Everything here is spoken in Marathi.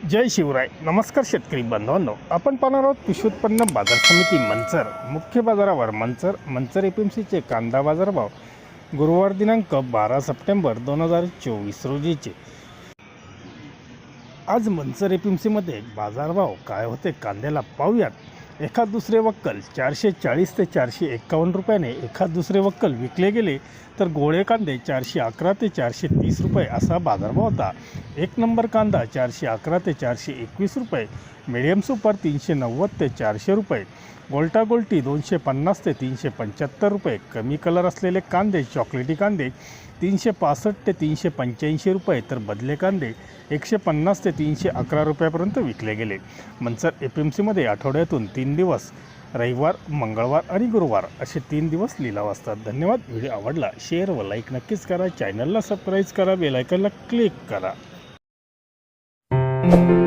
जय शिवराय. नमस्कार शेतकरी बांधवांनो. आपण पाहणार आहोत कृषी उत्पन्न बाजार समिती मंचर. मुख्य बाजारावर मंचर मंचर एफ एम सीचे कांदा बाजारभाव. गुरुवार दिनांक बारा सप्टेंबर दोन हजार चोवीस रोजीचे. आज मंचर एफ एम सीमध्ये बाजारभाव काय होते कांद्याला पाहूयात. एखाद दुसरे वक्कल चारशे चाळीस ते चारशे एक्कावन्न रुपयाने एखाद दुसरे वक्कल विकले गेले तर गोळे कांदे चारशे अकरा ते चारशे तीस रुपये असा बाजारभाव होता. एक नंबर कांदा चारशे अकरा ते चारशे एकवीस रुपये मिडियम सुपर तीनशे नव्वद ते चारशे रुपये गोल्टा गोल्टी दोनशे पन्नास ते तीनशे पंच्याहत्तर रुपये कमी कलर असलेले कांदे चॉकलेटी कांदे तीनशे पासष्ट ते तीनशे पंच्याऐंशी रुपये तर बदले कांदे एकशे पन्नास ते तीनशे अकरा रुपयापर्यंत विकले गेले. मंचर एफ एम सीमध्ये आठवड्यातून तीन दिवस रविवार मंगळवार आणि गुरुवार असे तीन दिवस लिलाव असतात. धन्यवाद. व्हिडिओ आवडला शेअर व लाईक नक्कीच करा. चॅनलला सबस्क्राईब करा बेलायकनला क्लिक करा. Thank